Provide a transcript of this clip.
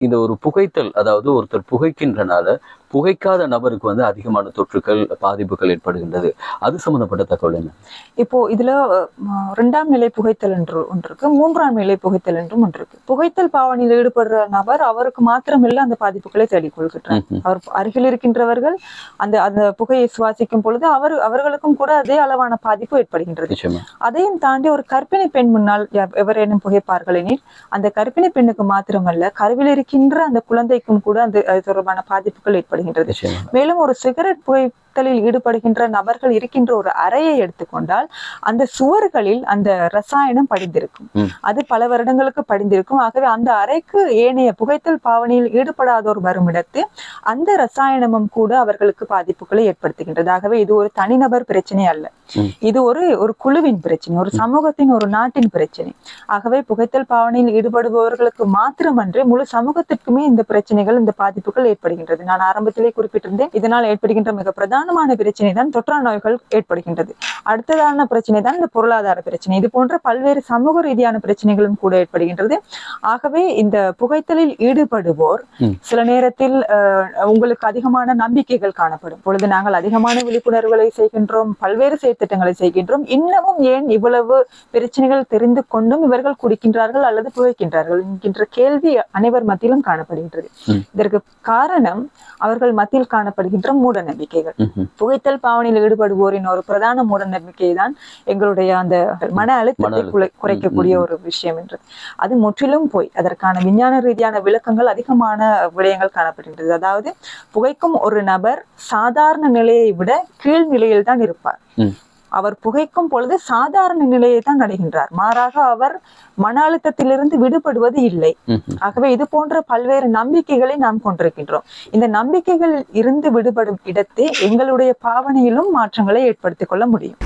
இந்த ஒரு புகைத்தல் அதாவது ஒருத்தர் புகைக்கின்றனால புகைக்காத நபருக்கு வந்து அதிகமான தொற்றுக்கள் பாதிப்புகள் ஏற்படுகின்றது. அது சம்பந்தப்பட்ட தகவல் என்ன? இப்போ இதுல அஹ், இரண்டாம் நிலை புகைத்தல் என்று ஒன்று இருக்கு மூன்றாம் நிலை புகைத்தல் என்றும் ஒன்று இருக்கு. புகைத்தல் பாவனையில் ஈடுபடுற நபர் அவருக்கு மாத்திரமில்ல அந்த பாதிப்புகளை தேடிக்கொள்கின்றார். ம்ஹும். அவர் அருகில் இருக்கின்றவர்கள் அந்த அந்த புகையை சுவாசிக்கும் பொழுது அவர் அவர்களுக்கும் கூட அதே அளவான பாதிப்பு ஏற்படுகின்றது. அதையும் தாண்டி ஒரு கர்ப்பிணி பெண் முன்னால் எவ- எவரேனும் புகைப்பார்கள் எனில் அந்த கர்ப்பிணி பெண்ணுக்கு மாத்திரமல்ல கருவில் இருக்கின்ற அந்த குழந்தைக்கும் கூட அந்த தொடர்பான பாதிப்புகள் ஏற்படுகின்றது மேலும் ஒரு சிகரெட் புகைத்தலில் ஈடுபடுகின்ற நபர்கள் இருக்கின்ற ஒரு அறையை எடுத்துக்கொண்டால் அந்த சுவர்களில் அந்த ரசாயனம் படிந்திருக்கும். அது பல வருடங்களுக்கு படிந்திருக்கும். ஆகவே அந்த அறைக்கு ஏனைய புகைத்தல் பாவனையில் ஈடுபடாதோர் வரும் இடத்து அந்த ரசாயனமும் கூட அவர்களுக்கு பாதிப்புகளை ஏற்படுத்துகின்றது. ஆகவே இது ஒரு தனிநபர் பிரச்சனை அல்ல. இது ஒரு ஒரு குழுவின் பிரச்சனை ஒரு சமூகத்தின் ஒரு நாட்டின் பிரச்சனை. ஆகவே புகைத்தல் பாவனையில் ஈடுபடுபவர்களுக்கு மாத்திரமன்றி முழு சமூகத்திற்குமே இந்த பிரச்சனைகள் இந்த பாதிப்புகள் ஏற்படுகின்றது. நான் ஆரம்பத்திலே குறிப்பிட்டிருந்தேன். இதனால் ஏற்படுகின்ற மிக பிரதானமான பிரச்சனை தான் தொற்றா நோய்கள் ஏற்படுகின்றது. அடுத்ததான பிரச்சனை தான் இந்த பொருளாதார பிரச்சனை. இது போன்ற பல்வேறு சமூக ரீதியான பிரச்சனைகளும் கூட ஏற்படுகின்றது. ஆகவே இந்த புகைத்தலில் ஈடுபடுவோர். சில நேரத்தில் உங்களுக்கு அதிகமான நம்பிக்கைகள் காணப்படும். பொழுது நாங்கள் அதிகமான விழிப்புணர்வுகளை செய்கின்றோம் பல்வேறு செயற்திட்டங்களை செய்கின்றோம். இன்னமும் ஏன் இவ்வளவு பிரச்சனைகள் தெரிந்து கொண்டும் இவர்கள் குடிக்கின்றார்கள் அல்லது புகைக்கின்றார்கள் என்கின்ற கேள்வி அனைவர் மத்தியிலும் காணப்படுகின்றது. இதற்கு காரணம் அவர்கள் மத்தியில் காணப்படுகின்ற மூட நம்பிக்கைகள். புகைத்தல் பாவனையில் ஈடுபடுவோரின் ஒரு பிரதான மூட நம்பிக்கை தான் எங்களுடைய அந்த மன அழுத்தத்தை குறைக்கக்கூடிய ஒரு விஷயம் என்றது அது முற்றிலும் போய் அதற்கான விஞ்ஞான ரீதியான விளக்கங்கள் அதிகமான விடயங்கள் காணப்படுகின்றது. அதாவது புகைக்கும் ஒரு நபர் சாதாரண நிலையை விட கீழ் நிலையில் தான் இருப்பார். அவர் புகைக்கும் பொழுது சாதாரண நிலையை தான் அடைகின்றார் மாறாக அவர் மன அழுத்தத்திலிருந்து விடுபடுவது இல்லை. ஆகவே இது போன்ற பல்வேறு நம்பிக்கைகளை நாம் கொண்டிருக்கின்றோம். இந்த நம்பிக்கைகள் இருந்து விடுபடும் இடத்தே எங்களுடைய பாவனையிலும் மாற்றங்களை ஏற்படுத்திக் கொள்ள முடியும்.